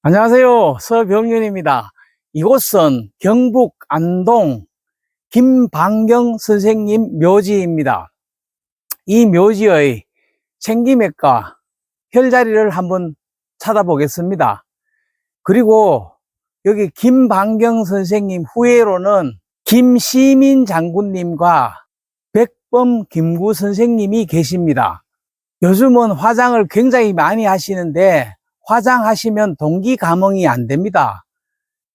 안녕하세요. 서병윤입니다. 이곳은 경북 안동 김방경 선생님 묘지입니다. 이 묘지의 생기맥과 혈자리를 한번 찾아보겠습니다. 그리고 여기 김방경 선생님 후예로는 김시민 장군님과 백범 김구 선생님이 계십니다. 요즘은 화장을 굉장히 많이 하시는데 화장하시면 동기 감흥이 안 됩니다.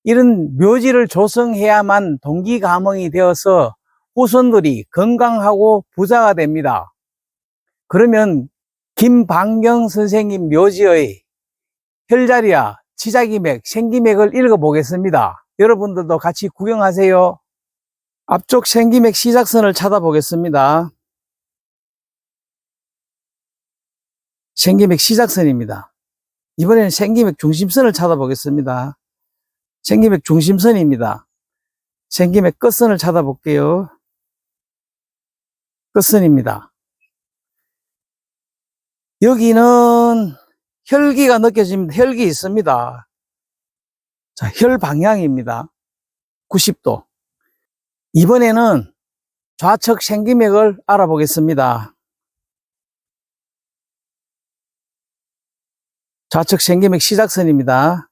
이런 묘지를 조성해야만 동기 감흥이 되어서 후손들이 건강하고 부자가 됩니다. 그러면 김방경 선생님 묘지의 혈자리와 지자기맥, 생기맥을 읽어보겠습니다. 여러분들도 같이 구경하세요. 앞쪽 생기맥 시작선을 찾아보겠습니다. 생기맥 시작선입니다. 이번에는 생기맥 중심선을 찾아보겠습니다. 생기맥 중심선입니다. 생기맥 끝선을 찾아볼게요. 끝선입니다. 여기는 혈기가 느껴집니다. 혈기 있습니다. 자, 혈 방향입니다. 90도. 이번에는 좌측 생기맥을 알아보겠습니다. 좌측 생기맥 시작선입니다.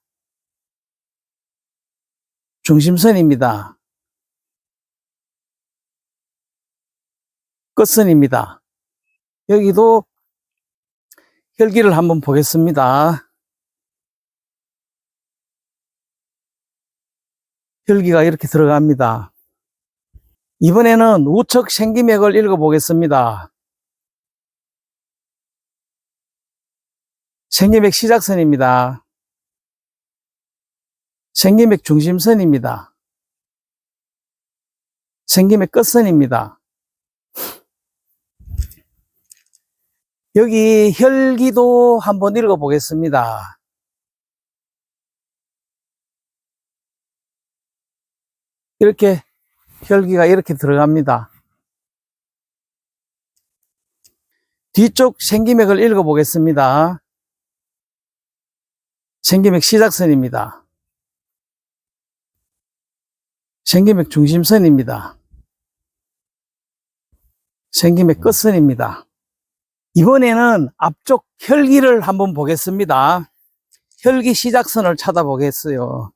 중심선입니다. 끝선입니다. 여기도 혈기를 한번 보겠습니다. 혈기가 이렇게 들어갑니다. 이번에는 우측 생기맥을 읽어보겠습니다. 생기맥 시작선입니다. 생기맥 중심선입니다. 생기맥 끝선입니다. 여기 혈기도 한번 읽어보겠습니다. 이렇게 혈기가 이렇게 들어갑니다. 뒤쪽 생기맥을 읽어보겠습니다. 생기맥 시작선입니다. 생기맥 중심선입니다. 생기맥 끝선입니다. 이번에는 앞쪽 혈기를 한번 보겠습니다. 혈기 시작선을 찾아보겠어요.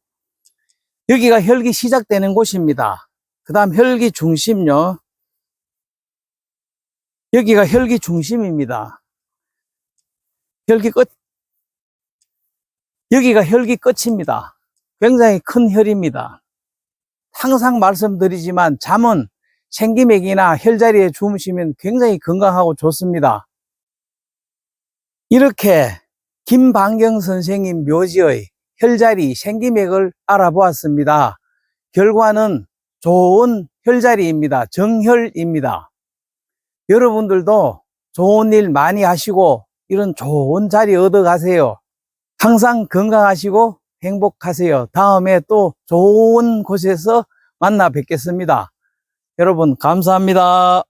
여기가 혈기 시작되는 곳입니다. 그 다음 혈기 중심요. 여기가 혈기 중심입니다. 혈기 끝. 여기가 혈기 끝입니다. 굉장히 큰 혈입니다. 항상 말씀드리지만 잠은 생기맥이나 혈자리에 주무시면 굉장히 건강하고 좋습니다. 이렇게 김방경 선생님 묘지의 혈자리, 생기맥을 알아보았습니다. 결과는 좋은 혈자리입니다. 정혈입니다. 여러분들도 좋은 일 많이 하시고 이런 좋은 자리 얻어 가세요. 항상 건강하시고 행복하세요. 다음에 또 좋은 곳에서 만나 뵙겠습니다. 여러분, 감사합니다.